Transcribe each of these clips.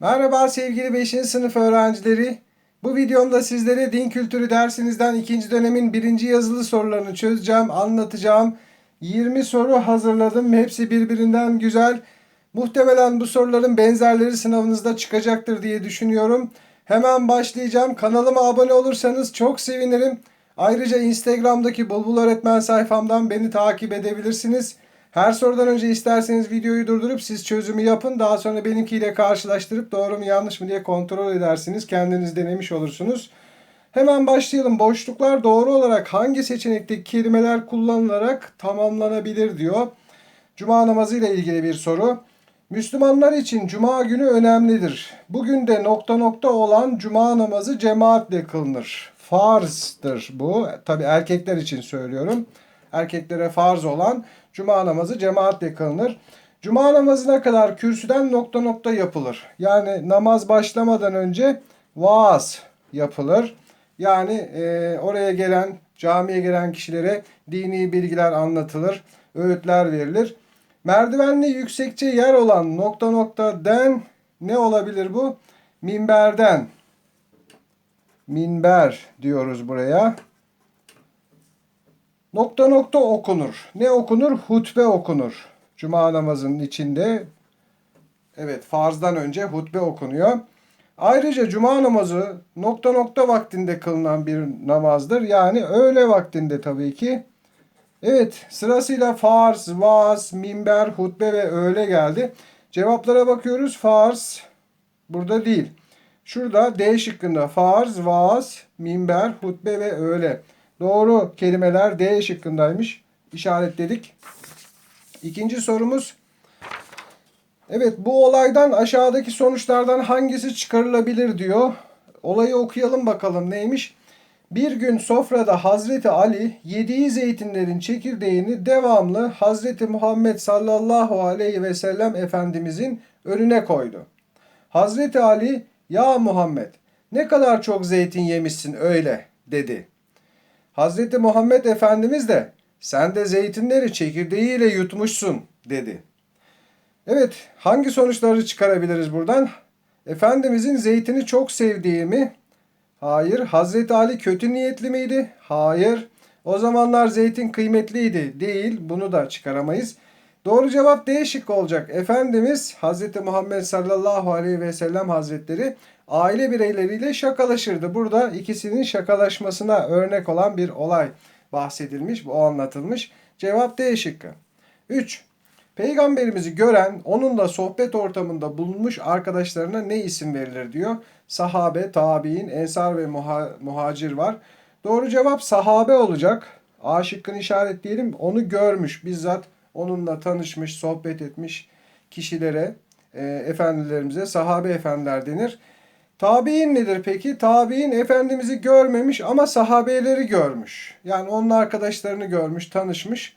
Merhaba sevgili 5. sınıf öğrencileri. Bu videomda sizlere din kültürü dersinizden ikinci dönemin birinci yazılı sorularını çözeceğim, anlatacağım. 20 soru hazırladım. Hepsi birbirinden güzel. Muhtemelen bu soruların benzerleri sınavınızda çıkacaktır diye düşünüyorum. Hemen başlayacağım. Kanalıma abone olursanız çok sevinirim. Ayrıca Instagram'daki Bulbul Öğretmen sayfamdan beni takip edebilirsiniz. Her sorudan önce isterseniz videoyu durdurup siz çözümü yapın. Daha sonra benimkiyle karşılaştırıp doğru mu yanlış mı diye kontrol edersiniz. Kendiniz denemiş olursunuz. Hemen başlayalım. Boşluklar doğru olarak hangi seçenekteki kelimeler kullanılarak tamamlanabilir diyor. Cuma namazı ile ilgili bir soru. Müslümanlar için cuma günü önemlidir. Bugün de nokta nokta olan cuma namazı cemaatle kılınır. Farzdır bu. Tabi erkekler için söylüyorum. Erkeklere farz olan cuma namazı cemaatle kılınır. Cuma namazına kadar kürsüden nokta nokta yapılır. Yani namaz başlamadan önce vaaz yapılır. Yani e, oraya gelen, camiye gelen kişilere dini bilgiler anlatılır, öğütler verilir. Merdivenli yüksekçe yer olan nokta nokta den ne olabilir bu? Minberden. Minber diyoruz buraya. Nokta nokta okunur. Ne okunur? Hutbe okunur. Cuma namazının içinde evet farzdan önce hutbe okunuyor. Ayrıca cuma namazı nokta nokta vaktinde kılınan bir namazdır. Yani öğle vaktinde tabii ki. Evet sırasıyla farz, vaaz, minber, hutbe ve öğle geldi. Cevaplara bakıyoruz. Farz burada değil. Şurada D şıkkında farz, vaaz, minber, hutbe ve öğle. Doğru kelimeler D şıkkındaymış. İşaretledik. İkinci sorumuz. Evet bu olaydan aşağıdaki sonuçlardan hangisi çıkarılabilir diyor. Olayı okuyalım bakalım neymiş. Bir gün sofrada Hazreti Ali yediği zeytinlerin çekirdeğini devamlı Hazreti Muhammed sallallahu aleyhi ve sellem Efendimizin önüne koydu. Hazreti Ali ya Muhammed ne kadar çok zeytin yemişsin öyle dedi. Hazreti Muhammed Efendimiz de sen de zeytinleri çekirdeğiyle yutmuşsun dedi. Evet hangi sonuçları çıkarabiliriz buradan? Efendimizin zeytini çok sevdiği mi? Hayır. Hazreti Ali kötü niyetli miydi? Hayır. O zamanlar zeytin kıymetliydi. Değil. Bunu da çıkaramayız. Doğru cevap D şıkkı olacak. Efendimiz Hazreti Muhammed sallallahu aleyhi ve sellem hazretleri aile bireyleriyle şakalaşırdı. Burada ikisinin şakalaşmasına örnek olan bir olay bahsedilmiş, o anlatılmış. Cevap D şıkkı. 3. Peygamberimizi gören, onunla sohbet ortamında bulunmuş arkadaşlarına ne isim verilir diyor. Sahabe, tabi'in, ensar ve muha- muhacir var. Doğru cevap sahabe olacak. A şıkkını işaretleyelim. Onu görmüş, bizzat onunla tanışmış, sohbet etmiş kişilere, e, efendilerimize sahabe efendiler denir. Tabi'in nedir peki? Tabi'in Efendimiz'i görmemiş ama sahabeleri görmüş. Yani onun arkadaşlarını görmüş, tanışmış.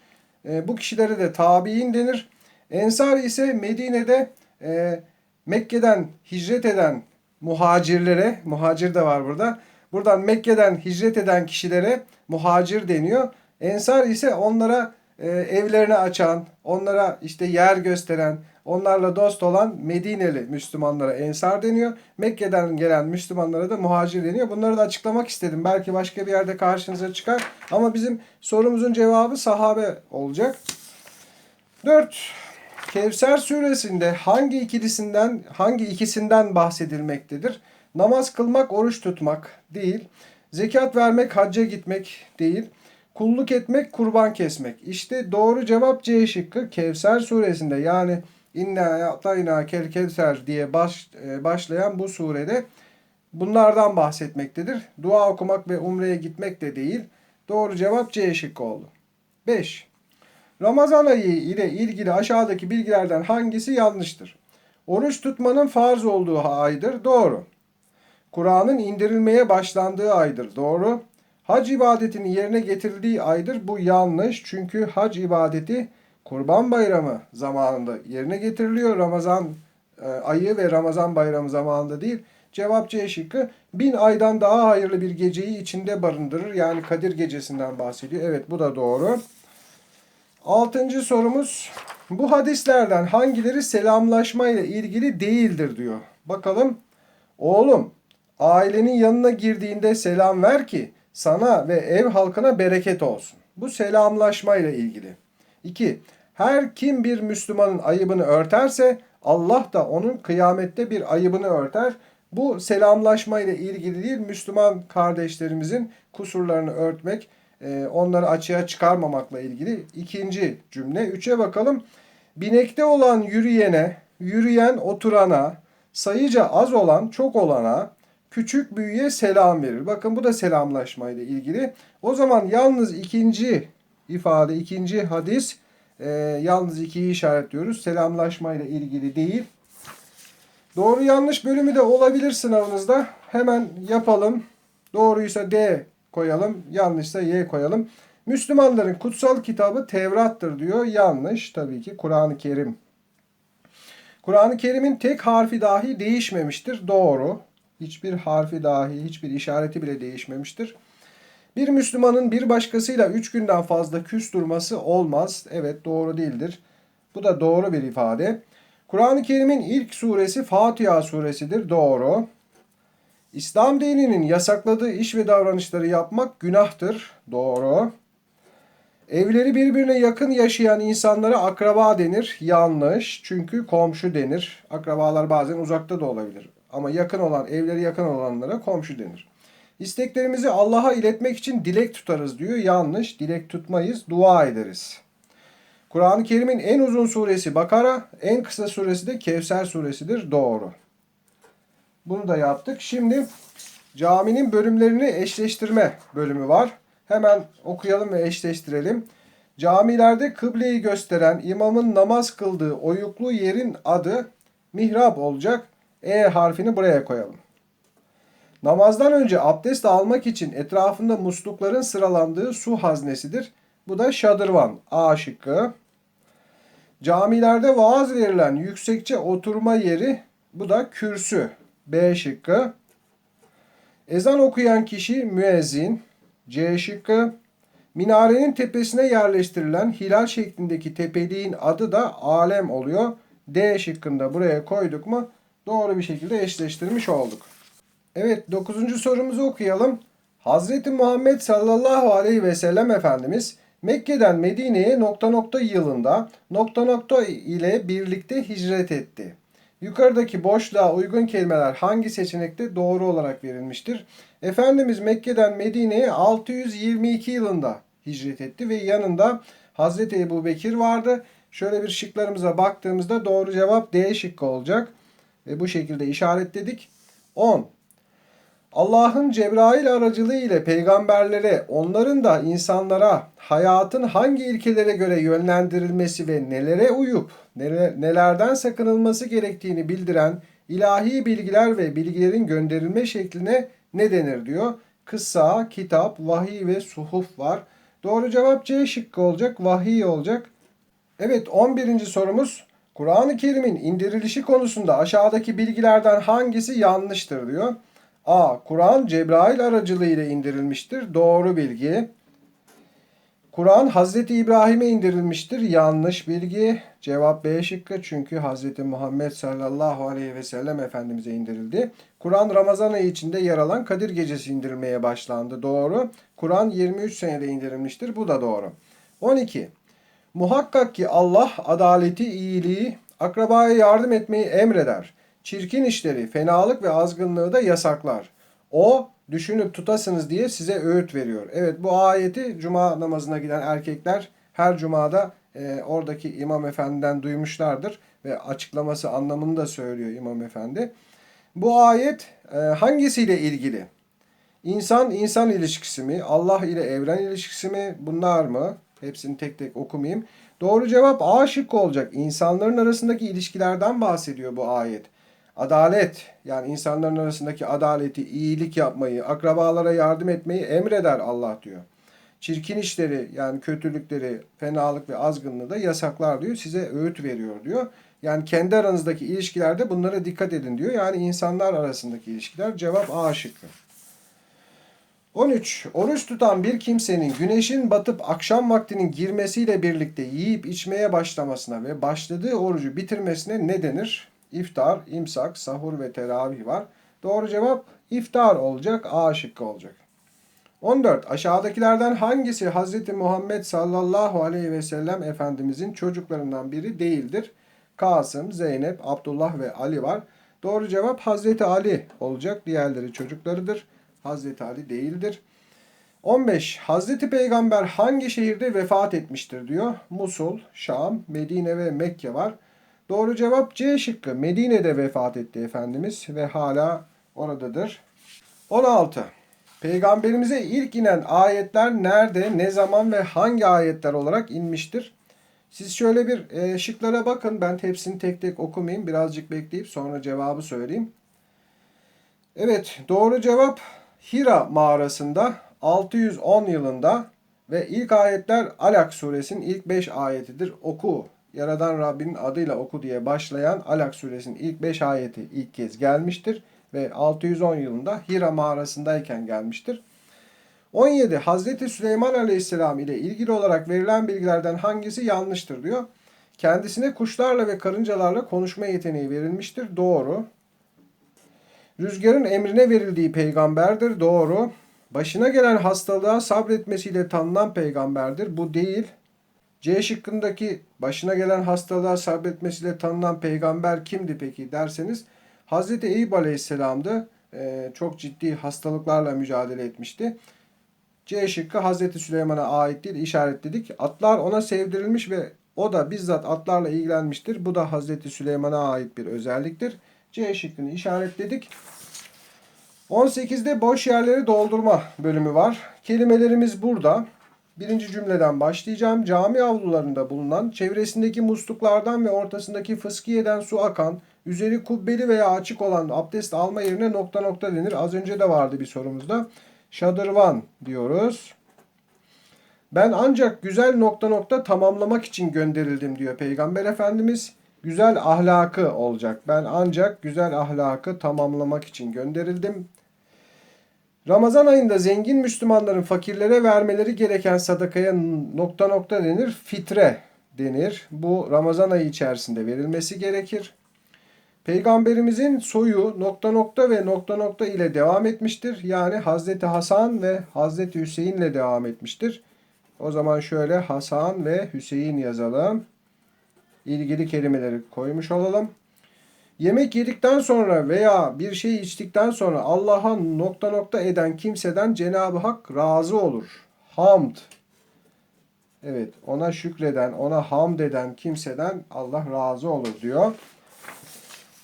E, bu kişilere de tabi'in denir. Ensar ise Medine'de e, Mekke'den hicret eden muhacirlere, muhacir de var burada. Buradan Mekke'den hicret eden kişilere muhacir deniyor. Ensar ise onlara e, evlerini açan, onlara işte yer gösteren, onlarla dost olan Medineli Müslümanlara ensar deniyor. Mekke'den gelen Müslümanlara da muhacir deniyor. Bunları da açıklamak istedim. Belki başka bir yerde karşınıza çıkar. Ama bizim sorumuzun cevabı sahabe olacak. 4. Kevser suresinde hangi ikilisinden hangi ikisinden bahsedilmektedir? Namaz kılmak, oruç tutmak değil. Zekat vermek, hacca gitmek değil. Kulluk etmek, kurban kesmek. İşte doğru cevap C şıkkı Kevser suresinde yani İnna ya'tayna kel kevser diye baş, e, başlayan bu surede bunlardan bahsetmektedir. Dua okumak ve umreye gitmek de değil. Doğru cevap C şıkkı oldu. 5. Ramazan ayı ile ilgili aşağıdaki bilgilerden hangisi yanlıştır? Oruç tutmanın farz olduğu aydır. Doğru. Kur'an'ın indirilmeye başlandığı aydır. Doğru. Hac ibadetinin yerine getirildiği aydır. Bu yanlış. Çünkü hac ibadeti Kurban Bayramı zamanında yerine getiriliyor. Ramazan e, ayı ve Ramazan Bayramı zamanında değil. Cevap C şıkkı. Bin aydan daha hayırlı bir geceyi içinde barındırır. Yani Kadir Gecesi'nden bahsediyor. Evet bu da doğru. Altıncı sorumuz. Bu hadislerden hangileri selamlaşma ilgili değildir diyor. Bakalım. Oğlum ailenin yanına girdiğinde selam ver ki sana ve ev halkına bereket olsun. Bu selamlaşma ile ilgili. 2. Her kim bir Müslümanın ayıbını örterse Allah da onun kıyamette bir ayıbını örter. Bu selamlaşma ile ilgili değil, Müslüman kardeşlerimizin kusurlarını örtmek, e, onları açığa çıkarmamakla ilgili ikinci cümle. Üçe bakalım. Binekte olan yürüyene, yürüyen oturana, sayıca az olan çok olana, küçük büyüğe selam verir. Bakın bu da selamlaşma ile ilgili. O zaman yalnız ikinci ifade, ikinci hadis e, yalnız ikiyi işaretliyoruz. Selamlaşma ile ilgili değil. Doğru yanlış bölümü de olabilir sınavınızda. Hemen yapalım. Doğruysa D koyalım, yanlışsa Y koyalım. Müslümanların kutsal kitabı Tevrat'tır diyor. Yanlış tabii ki Kur'an-ı Kerim. Kur'an-ı Kerim'in tek harfi dahi değişmemiştir. Doğru. Hiçbir harfi dahi, hiçbir işareti bile değişmemiştir. Bir Müslümanın bir başkasıyla üç günden fazla küs durması olmaz. Evet doğru değildir. Bu da doğru bir ifade. Kur'an-ı Kerim'in ilk suresi Fatiha suresidir. Doğru. İslam dininin yasakladığı iş ve davranışları yapmak günahtır. Doğru. Evleri birbirine yakın yaşayan insanlara akraba denir. Yanlış. Çünkü komşu denir. Akrabalar bazen uzakta da olabilir. Ama yakın olan, evleri yakın olanlara komşu denir. İsteklerimizi Allah'a iletmek için dilek tutarız diyor. Yanlış. Dilek tutmayız, dua ederiz. Kur'an-ı Kerim'in en uzun suresi Bakara, en kısa suresi de Kevser suresidir. Doğru. Bunu da yaptık. Şimdi caminin bölümlerini eşleştirme bölümü var. Hemen okuyalım ve eşleştirelim. Camilerde kıbleyi gösteren imamın namaz kıldığı oyuklu yerin adı mihrap olacak. E harfini buraya koyalım. Namazdan önce abdest almak için etrafında muslukların sıralandığı su haznesidir. Bu da şadırvan. A şıkkı. Camilerde vaaz verilen yüksekçe oturma yeri bu da kürsü. B şıkkı. Ezan okuyan kişi müezzin. C şıkkı. Minarenin tepesine yerleştirilen hilal şeklindeki tepeliğin adı da alem oluyor. D şıkkında buraya koyduk mu doğru bir şekilde eşleştirmiş olduk. Evet 9. sorumuzu okuyalım. Hazreti Muhammed sallallahu aleyhi ve sellem Efendimiz Mekke'den Medine'ye nokta nokta yılında nokta nokta ile birlikte hicret etti. Yukarıdaki boşluğa uygun kelimeler hangi seçenekte doğru olarak verilmiştir? Efendimiz Mekke'den Medine'ye 622 yılında hicret etti ve yanında Hazreti Ebu Bekir vardı. Şöyle bir şıklarımıza baktığımızda doğru cevap D şıkkı olacak. Ve bu şekilde işaretledik. 10. Allah'ın Cebrail aracılığı ile peygamberlere, onların da insanlara hayatın hangi ilkelere göre yönlendirilmesi ve nelere uyup nelerden sakınılması gerektiğini bildiren ilahi bilgiler ve bilgilerin gönderilme şekline ne denir diyor. Kıssa, kitap, vahiy ve suhuf var. Doğru cevap C şıkkı olacak, vahiy olacak. Evet 11. sorumuz. Kur'an-ı Kerim'in indirilişi konusunda aşağıdaki bilgilerden hangisi yanlıştır diyor. A. Kur'an Cebrail aracılığıyla indirilmiştir. Doğru bilgi. Kur'an Hazreti İbrahim'e indirilmiştir. Yanlış bilgi. Cevap B şıkkı çünkü Hazreti Muhammed sallallahu aleyhi ve sellem Efendimiz'e indirildi. Kur'an Ramazan ayı içinde yer alan Kadir Gecesi indirilmeye başlandı. Doğru. Kur'an 23 senede indirilmiştir. Bu da doğru. 12. Muhakkak ki Allah adaleti, iyiliği, akrabaya yardım etmeyi emreder. Çirkin işleri, fenalık ve azgınlığı da yasaklar. O düşünüp tutasınız diye size öğüt veriyor. Evet bu ayeti cuma namazına giden erkekler her cumada e, oradaki imam efendiden duymuşlardır ve açıklaması anlamını da söylüyor imam efendi. Bu ayet e, hangisiyle ilgili? İnsan insan ilişkisi mi? Allah ile evren ilişkisi mi? Bunlar mı? Hepsini tek tek okumayayım. Doğru cevap A şıkkı olacak. İnsanların arasındaki ilişkilerden bahsediyor bu ayet. Adalet yani insanların arasındaki adaleti, iyilik yapmayı, akrabalara yardım etmeyi emreder Allah diyor. Çirkin işleri yani kötülükleri, fenalık ve azgınlığı da yasaklar diyor. Size öğüt veriyor diyor. Yani kendi aranızdaki ilişkilerde bunlara dikkat edin diyor. Yani insanlar arasındaki ilişkiler cevap A şıkkı. 13. Oruç tutan bir kimsenin güneşin batıp akşam vaktinin girmesiyle birlikte yiyip içmeye başlamasına ve başladığı orucu bitirmesine ne denir? iftar, imsak, sahur ve teravih var. Doğru cevap iftar olacak. A şıkkı olacak. 14. Aşağıdakilerden hangisi Hz. Muhammed sallallahu aleyhi ve sellem Efendimizin çocuklarından biri değildir? Kasım, Zeynep, Abdullah ve Ali var. Doğru cevap Hazreti Ali olacak. Diğerleri çocuklarıdır. Hazreti Ali değildir. 15. Hazreti Peygamber hangi şehirde vefat etmiştir diyor. Musul, Şam, Medine ve Mekke var. Doğru cevap C şıkkı. Medine'de vefat etti Efendimiz ve hala oradadır. 16. Peygamberimize ilk inen ayetler nerede, ne zaman ve hangi ayetler olarak inmiştir? Siz şöyle bir e, şıklara bakın. Ben hepsini tek tek okumayayım. Birazcık bekleyip sonra cevabı söyleyeyim. Evet, doğru cevap Hira mağarasında 610 yılında ve ilk ayetler Alak suresinin ilk 5 ayetidir. Oku, Yaradan Rabbinin adıyla oku diye başlayan Alak suresinin ilk 5 ayeti ilk kez gelmiştir ve 610 yılında Hira mağarasındayken gelmiştir. 17. Hazreti Süleyman Aleyhisselam ile ilgili olarak verilen bilgilerden hangisi yanlıştır diyor. Kendisine kuşlarla ve karıncalarla konuşma yeteneği verilmiştir. Doğru. Rüzgarın emrine verildiği peygamberdir. Doğru. Başına gelen hastalığa sabretmesiyle tanınan peygamberdir. Bu değil. C şıkkındaki başına gelen hastalığa sabretmesiyle tanınan peygamber kimdi peki derseniz Hazreti Eyüp Aleyhisselam'dı. Ee, çok ciddi hastalıklarla mücadele etmişti. C şıkkı Hazreti Süleyman'a ait değil işaretledik. Atlar ona sevdirilmiş ve o da bizzat atlarla ilgilenmiştir. Bu da Hazreti Süleyman'a ait bir özelliktir. C şıkkını işaretledik. 18'de boş yerleri doldurma bölümü var. Kelimelerimiz burada. Birinci cümleden başlayacağım. Cami avlularında bulunan, çevresindeki musluklardan ve ortasındaki fıskiyeden su akan, üzeri kubbeli veya açık olan abdest alma yerine nokta nokta denir. Az önce de vardı bir sorumuzda. Şadırvan diyoruz. Ben ancak güzel nokta nokta tamamlamak için gönderildim diyor Peygamber Efendimiz. Güzel ahlakı olacak. Ben ancak güzel ahlakı tamamlamak için gönderildim. Ramazan ayında zengin Müslümanların fakirlere vermeleri gereken sadakaya nokta nokta denir. Fitre denir. Bu Ramazan ayı içerisinde verilmesi gerekir. Peygamberimizin soyu nokta nokta ve nokta nokta ile devam etmiştir. Yani Hazreti Hasan ve Hazreti Hüseyin ile devam etmiştir. O zaman şöyle Hasan ve Hüseyin yazalım. İlgili kelimeleri koymuş olalım. Yemek yedikten sonra veya bir şey içtikten sonra Allah'a nokta nokta eden kimseden Cenab-ı Hak razı olur. Hamd. Evet ona şükreden, ona hamd eden kimseden Allah razı olur diyor.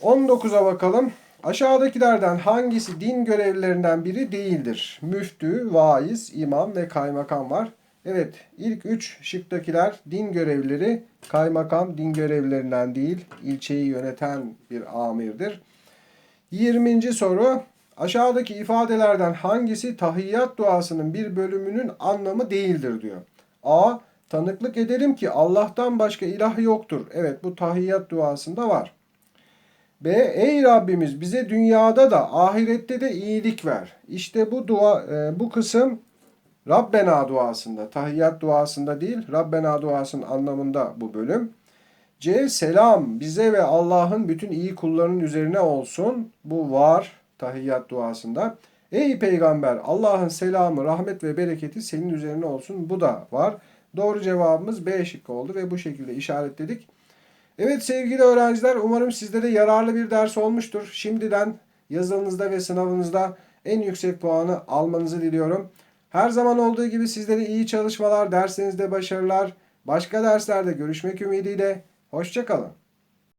19'a bakalım. Aşağıdakilerden hangisi din görevlilerinden biri değildir? Müftü, vaiz, imam ve kaymakam var. Evet, ilk üç şıktakiler din görevlileri, kaymakam din görevlilerinden değil, ilçeyi yöneten bir amirdir. 20. soru, aşağıdaki ifadelerden hangisi tahiyyat duasının bir bölümünün anlamı değildir diyor. A. Tanıklık ederim ki Allah'tan başka ilah yoktur. Evet, bu tahiyyat duasında var. B. Ey Rabbimiz bize dünyada da ahirette de iyilik ver. İşte bu dua e, bu kısım Rabbena duasında, tahiyyat duasında değil, Rabbena duasının anlamında bu bölüm. C. Selam bize ve Allah'ın bütün iyi kullarının üzerine olsun. Bu var tahiyyat duasında. Ey peygamber Allah'ın selamı, rahmet ve bereketi senin üzerine olsun. Bu da var. Doğru cevabımız B şıkkı oldu ve bu şekilde işaretledik. Evet sevgili öğrenciler umarım sizlere yararlı bir ders olmuştur. Şimdiden yazınızda ve sınavınızda en yüksek puanı almanızı diliyorum. Her zaman olduğu gibi sizlere iyi çalışmalar, derslerinizde başarılar. Başka derslerde görüşmek ümidiyle. Hoşçakalın.